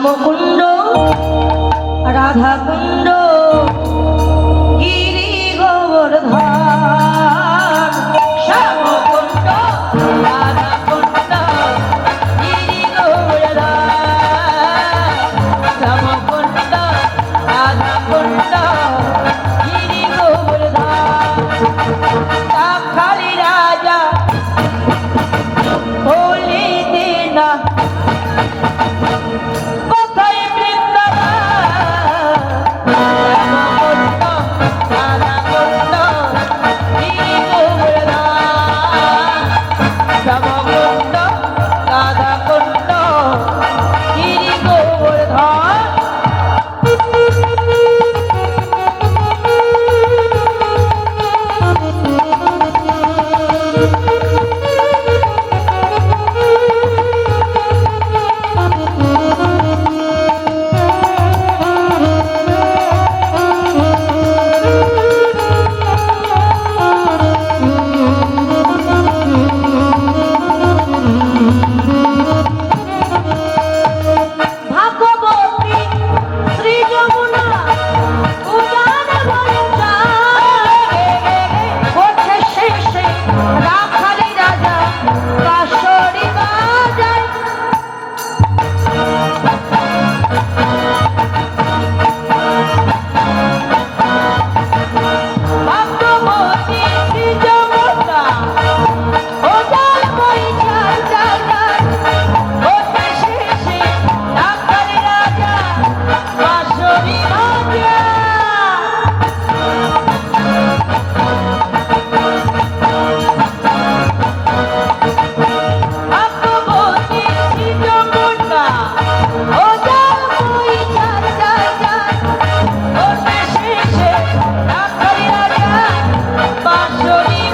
শ্যামকুণ্ড রাধাকুণ্ড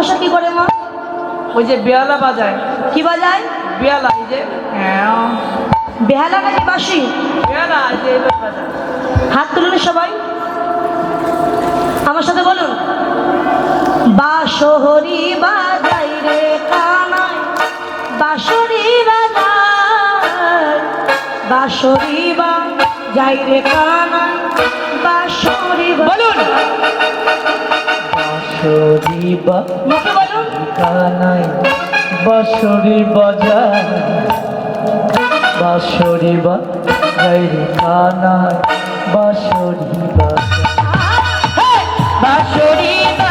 অবশ্য কি করে মা? ওই যে বেহালা বাজায়। কি বাজায়? বেহালা এই যে হ্যাঁ। বেহালা নাকি বাসি? বেহালা যে হাত তুলুন সবাই। আমার সাথে বলুন। বাসহরি বাজাই রে কানায় বাসরি বাসরি বা যাই রে কানায় বাসরি বলুন। বাঁশরিবা বাঁশরি বাজা বাঁশরিবা গাইরে কানাই বাঁশরি বাজা বাঁশরিবা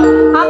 আমি